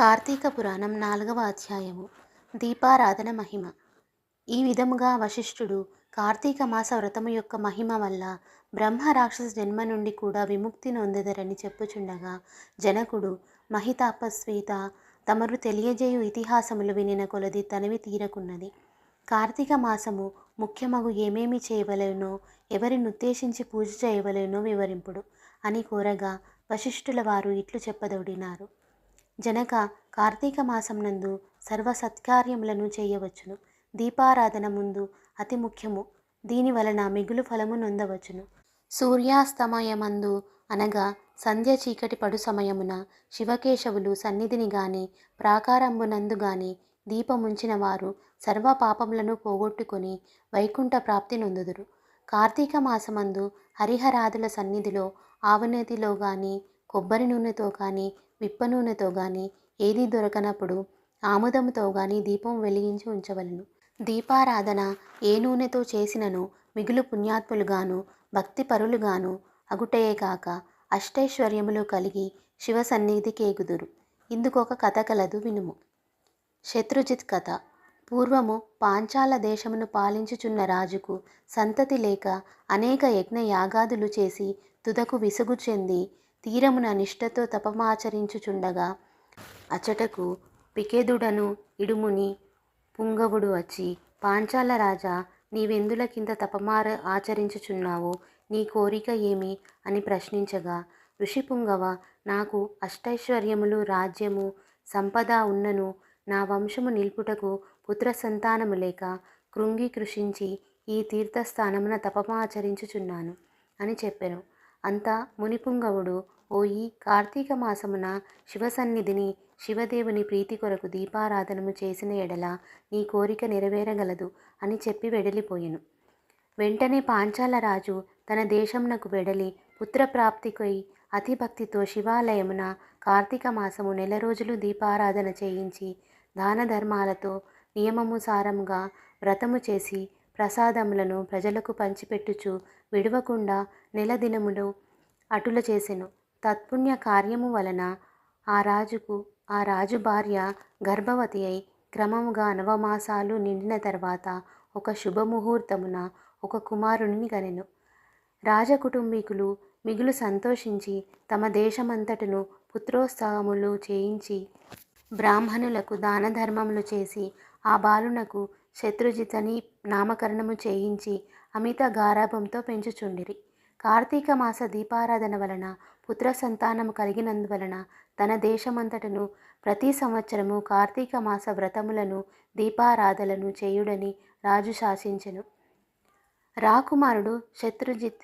కార్తీక పురాణం నాలుగవ అధ్యాయము. దీపారాధన మహిమ. ఈ విధముగా వశిష్ఠుడు కార్తీక మాస వ్రతము యొక్క మహిమ వల్ల బ్రహ్మ రాక్షస జన్మ నుండి కూడా విముక్తి నొందెదరని చెప్పుచుండగా జనకుడు మహితాపస్వీత తమరు తెలియజేయు ఇతిహాసములు వినిన కొలది తనవి తీరకున్నది. కార్తీక మాసము ముఖ్యమగు ఏమేమి చేయవలేనో ఎవరినుద్దేశించి పూజ చేయవలేనో వివరింపుడు అని కోరగా వశిష్ఠుల వారు ఇట్లు చెప్పదొడినారు. జనక కార్తీక మాసంనందు సర్వ సత్కార్యములను చేయవచ్చును. దీపారాధన ముందు అతి ముఖ్యము. దీని వలన మిగులు ఫలము నొందవచ్చును. సూర్యాస్తమయమందు అనగా సంధ్య చీకటి పడు సమయమున శివకేశవులు సన్నిధిని గాని ప్రాకారంబునందు గాని దీపముంచిన వారు సర్వ పాపములను పోగొట్టుకొని వైకుంఠ ప్రాప్తి నొందుదురు. కార్తీక మాసమందు హరిహరాదుల సన్నిధిలో ఆవునేతిలో గాని కొబ్బరి నూనెతో కానీ విప్ప నూనెతో కానీ ఏది దొరకనప్పుడు ఆముదముతో గాని దీపం వెలిగించి ఉంచవలను. దీపారాధన ఏ నూనెతో చేసినను మిగులు పుణ్యాత్ములుగాను భక్తి పరులుగాను అగుటయే కాక అష్టైశ్వర్యములు కలిగి శివ సన్నిధికి ఎగుదురు. ఇందుకొక కథ కలదు వినుము. శత్రుజిత్ కథ. పూర్వము పాంచాల దేశమును పాలించుచున్న రాజుకు సంతతి లేక అనేక యజ్ఞ యాగాదులు చేసి తుదకు విసుగు చెంది తీరమున నిష్ఠతో తపమాచరించుచుండగా అచటకు పికేదుడను ఇడుముని పుంగవుడు వచ్చి పాంచాల రాజా నీవెందులకింత తపమార ఆచరించుచున్నావు? నీ కోరిక ఏమి అని ప్రశ్నించగా ఋషిపుంగవ నాకు అష్టైశ్వర్యములు రాజ్యము సంపద ఉన్నను. నా వంశము నిల్పుటకు పుత్ర సంతానము లేక కృంగి కృషించి ఈ తీర్థస్థానమున తపమాచరించుచున్నాను అని చెప్పెను. అంతా మునిపుంగవుడు. ఓయి కార్తీక మాసమున శివసన్నిధిని శివదేవుని ప్రీతి కొరకు దీపారాధనము చేసిన ఎడల నీ కోరిక నెరవేరగలదు అని చెప్పి వెడలిపోయెను. వెంటనే పాంచాల రాజు తన దేశమునకు వెడలి పుత్రప్రాప్తికై అతిభక్తితో శివాలయమున కార్తీక మాసము నెల రోజులు దీపారాధన చేయించి దాన ధర్మాలతో నియమముసారముగా వ్రతము చేసి ప్రసాదములను ప్రజలకు పంచిపెట్టుచు విడవకుండా నెల దినములు అటుల చేసెను. తత్పుణ్య కార్యము వలన ఆ రాజుకు ఆ రాజు భార్య గర్భవతి అయి క్రమముగా నవమాసాలు నిండిన తర్వాత ఒక శుభముహూర్తమున ఒక కుమారుని కనెను రాజకుటుంబీకులు మిగులు సంతోషించి తమ దేశమంతటను పుత్రోత్సాహములు చేయించి బ్రాహ్మణులకు దాన ధర్మములు చేసి ఆ బాలునకు శత్రుజితని నామకరణము చేయించి అమిత గారాభంతో పెంచుచుండిరి. కార్తీక మాస దీపారాధన వలన పుత్ర సంతానము కలిగినందువలన తన దేశమంతటను ప్రతి సంవత్సరము కార్తీక మాస వ్రతములను దీపారాధలను చేయుడని రాజు శాసించెను. రాకుమారుడు శత్రుజిత్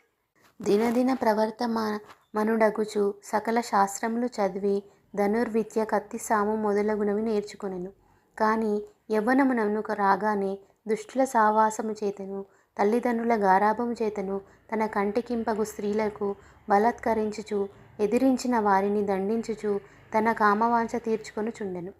దినదిన ప్రవర్తమానుడగుచు సకల శాస్త్రములు చదివి ధనుర్విద్య కత్తి సాము మొదలగునవి నేర్చుకొనెను. కానీ యవ్వనమునను రాగానే దుష్టుల సావాసము చేతను తల్లిదండ్రుల గారాభము చేతను తన కంటికింపగు స్త్రీలకు బలత్కరించుచు ఎదిరించిన వారిని దండించుచు తన కామవాంఛ తీర్చుకొనుచుండెను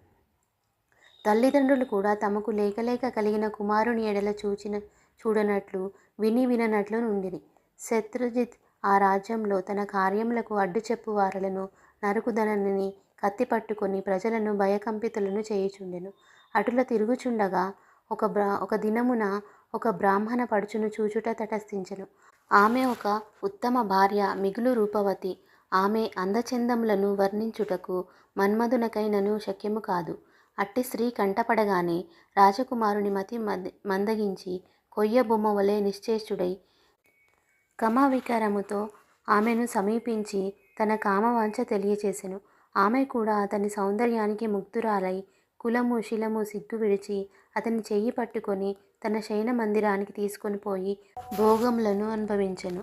తల్లిదండ్రులు కూడా తమకు లేకలేక కలిగిన కుమారుని ఎడల చూచిన చూడనట్లు విని విననట్లు నుండిరి. శత్రుజిత్ ఆ రాజ్యంలో తన కార్యములకు అడ్డు చెప్పు వారలను నరుకుదనని కత్తి పట్టుకొని ప్రజలను భయకంపితులను చేయుచుండెను. అటుల తిరుగుచుండగా ఒక బ్రా ఒక దినమున ఒక బ్రాహ్మణ పడుచును చూచుట తటస్థించెను. ఆమె ఒక ఉత్తమ భార్య మిగులు రూపవతి. ఆమె అందచందములను వర్ణించుటకు మన్మధునకైనను శక్యము కాదు. అట్టి స్త్రీ కంటపడగానే రాజకుమారుని మతి మందగించి కొయ్య బొమ్మ వలె నిశ్చేష్టుడై కమావికారముతో ఆమెను సమీపించి తన కామవాంఛ తెలియచేసెను. ఆమె కూడా అతని సౌందర్యానికి ముగ్ధురాలై కులము శిలము సిగ్గు విడిచి అతని చెయ్యి పట్టుకొని తన శయన మందిరానికి తీసుకొని పోయి భోగములను అనుభవించెను.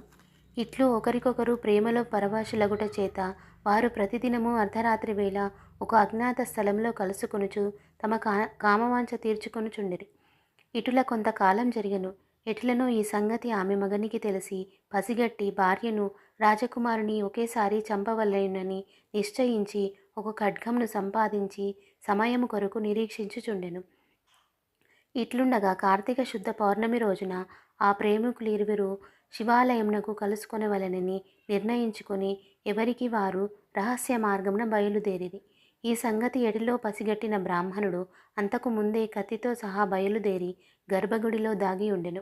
ఇట్లు ఒకరికొకరు ప్రేమలో పరభాషలగుట చేత వారు ప్రతిదినము అర్ధరాత్రి వేళ ఒక అజ్ఞాత స్థలంలో కలుసుకొనుచు తమ కా కామవాంఛ తీర్చుకొనుచుండిరి. ఇటుల కొంతకాలం జరిగను. ఎట్లనో ఈ సంగతి ఆమె మగనికి తెలిసి పసిగట్టి భార్యను రాజకుమారుని ఒకేసారి చంపవలెనని నిశ్చయించి ఒక ఖడ్గంను సంపాదించి సమయము కొరకు నిరీక్షించుచుండెను. ఇట్లుండగా కార్తీక శుద్ధ పౌర్ణమి రోజున ఆ ప్రేమికులు ఇరువురు శివాలయంనకు కలుసుకొనవలెనని నిర్ణయించుకొని ఎవరికి వారు రహస్య మార్గమున బయలుదేరిది ఈ సంగతి ఎడిలో పసిగట్టిన బ్రాహ్మణుడు అంతకు ముందే కత్తితో సహా బయలుదేరి గర్భగుడిలో దాగి ఉండెను.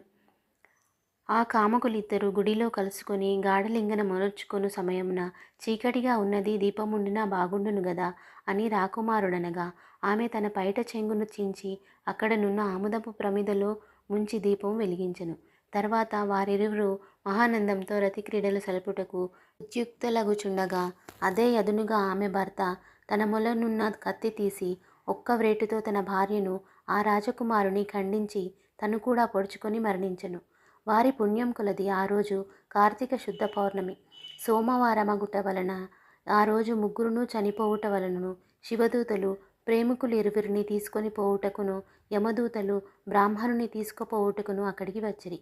ఆ కామకులిద్దరూ గుడిలో కలుసుకొని గాఢలింగన మొనర్చుకొను సమయమున చీకటిగా ఉన్నది దీపముండినా బాగుండును గదా అని రాకుమారుడనగా ఆమె తన పైట చెంగును చించి అక్కడనున్న ఆముదపు ప్రమిదలో ముంచి దీపం వెలిగించెను. తర్వాత వారిరువురు మహానందంతో రతిక్రీడలు సలుపుటకు ఉద్యుక్తలగుచుండగా అదే యదునుగా ఆమె భర్త తన మొలనున్న కత్తి తీసి ఒక్క వ్రేటుతో తన భార్యను ఆ రాజకుమారుని ఖండించి తను కూడా పొడుచుకొని మరణించెను. వారి పుణ్యం కొలది ఆ రోజు కార్తీక శుద్ధ పౌర్ణమి. సోమవారమగుట వలన ఆ రోజు ముగ్గురును చనిపోవుట వలనను శివదూతలు ప్రేమికులు ఇరువురిని తీసుకొని పోవుటకును యమదూతలు బ్రాహ్మణుని తీసుకుపోవుటకును అక్కడికి వచ్చిరి.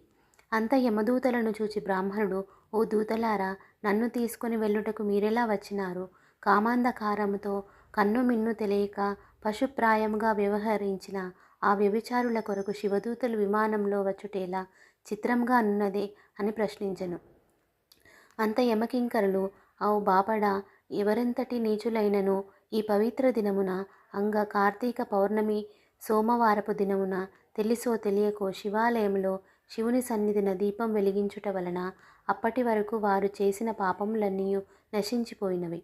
అంత యమదూతలను చూచి బ్రాహ్మణుడు ఓ దూతలారా నన్ను తీసుకొని వెళ్ళుటకు మీరెలా వచ్చినారు? కామాంధకారముతో కన్ను మిన్ను తెలియక పశుప్రాయముగా వ్యవహరించిన ఆ వ్యభిచారుల కొరకు శివదూతలు విమానంలో వచ్చుటేలా చిత్రంగా నున్నదే అని ప్రశ్నించెను. అంత యమకింకరులు ఔ బాపడా ఎవరెంతటి నీచులైనను ఈ పవిత్ర దినమున అంగ కార్తీక పౌర్ణమి సోమవారపు దినమున తెలిసో తెలియకో శివాలయంలో శివుని సన్నిధిన దీపం వెలిగించుట వలన అప్పటి వరకు వారు చేసిన పాపములన్నీ నశించిపోయినవి.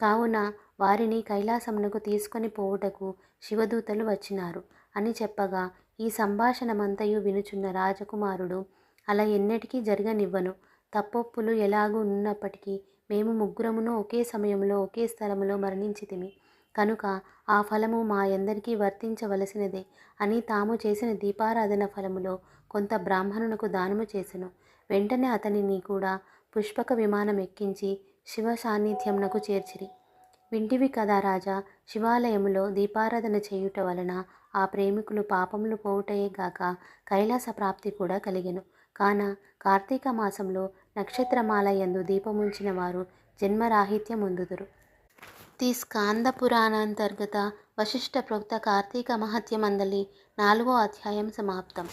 కావున వారిని కైలాసమునకు తీసుకొని పోవుటకు శివదూతలు వచ్చినారు. అని చెప్పగా ఈ సంభాషణమంతయు వినుచున్న రాజకుమారుడు అలా ఎన్నటికీ జరగనివ్వను. తప్పొప్పులు ఎలాగూ ఉన్నప్పటికీ మేము ముగ్గురమును ఒకే సమయంలో ఒకే స్థలములో మరణించితిమి. కనుక ఆ ఫలము మా అందరికీ వర్తించవలసినదే అని తాము చేసిన దీపారాధన ఫలములో కొంత బ్రాహ్మణునకు దానము చేసెను. వెంటనే అతనిని కూడా పుష్పక విమానం ఎక్కించి శివ సాన్నిధ్యంనకు చేర్చిరి. వింటివి కదా రాజా శివాలయములో దీపారాధన చేయుట వలన ఆ ప్రేమికులు పాపములు పోవుటయే గాక కైలాస ప్రాప్తి కూడా కలిగెను. కాన కార్తీక మాసంలో నక్షత్రమాలయందు దీపముంచిన వారు జన్మరాహిత్యం పొందుదురు ది స్కాంద పురాణాంతర్గత వశిష్ఠ ప్రోక్త కార్తీక మహత్యమందలి నాలుగో అధ్యాయం సమాప్తం.